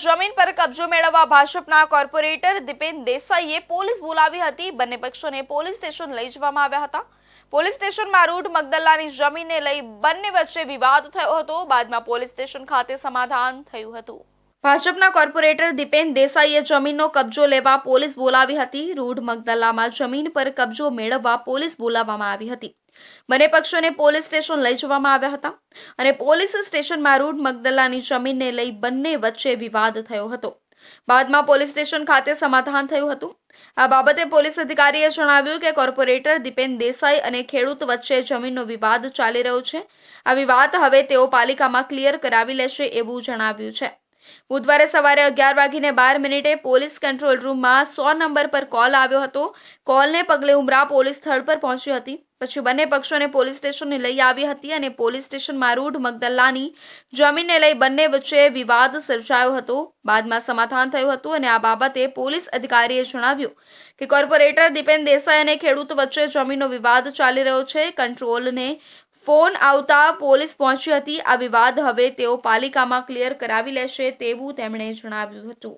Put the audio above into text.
જમીન પર કબજો મેળવવા ભાજપના કોર્પોરેટર દીપેન દેસાઈએ પોલીસ બોલાવી હતી. બંને પક્ષોને પોલીસ સ્ટેશન લઈ જવામાં આવ્યા હતા. પોલીસ સ્ટેશનમાં રૂટ મગદલ્લાની જમીનને લઈ બંને વચ્ચે વિવાદ થયો હતો. બાદમાં પોલીસ સ્ટેશન ખાતે સમાધાન થયું હતું. ભાજપના કોર્પોરેટર દીપેન દેસાઈએ જમીનનો કબજો લેવા પોલીસ બોલાવી હતી. રૂઢ મગદલ્લામાં જમીન પર કબજો મેળવવા પોલીસ બોલાવવામાં આવી હતી. બંને પક્ષોને પોલીસ સ્ટેશન લઈ જવામાં આવ્યા હતા અને પોલીસ સ્ટેશનમાં રૂડ મગદલાની જમીનને લઈ બંને વચ્ચે વિવાદ થયો હતો. બાદમાં પોલીસ સ્ટેશન ખાતે સમાધાન થયું હતું. આ બાબતે પોલીસ અધિકારીએ જણાવ્યું કે કોર્પોરેટર દીપેન દેસાઈ અને ખેડૂત વચ્ચે જમીનનો વિવાદ ચાલી રહ્યો છે. આ વિવાદ હવે તેઓ પાલિકામાં ક્લિયર કરાવી લેશે એવું જણાવ્યું છે. બુધવારે સવારે અગિયાર વાગીને બાર મિનિટે પોલીસ કંટ્રોલ રૂમમાં સો નંબર પર કોલ આવ્યો હતો. કોલને પગલે ઉમરા પોલીસ સ્થળ પર પહોંચી હતી. પછી બંને પક્ષોને પોલીસ સ્ટેશને લઈ આવી હતી અને પોલીસ સ્ટેશનમાં રૂઢ મગદલ્લાની જમીનને લઈ બંને વચ્ચે વિવાદ સર્જાયો હતો. બાદમાં સમાધાન થયું હતું અને આ બાબતે પોલીસ અધિકારીએ જણાવ્યું કે કોર્પોરેટર દીપેન દેસાઈ અને ખેડૂત વચ્ચે જમીનનો વિવાદ ચાલી રહ્યો છે. કંટ્રોલને ફોન આવતા પોલીસ પહોંચી હતી આ વિવાદ હવે તેઓ પાલિકામાં ક્લિયર કરાવી લેશે તેવું તેમણે જણાવ્યું હતું.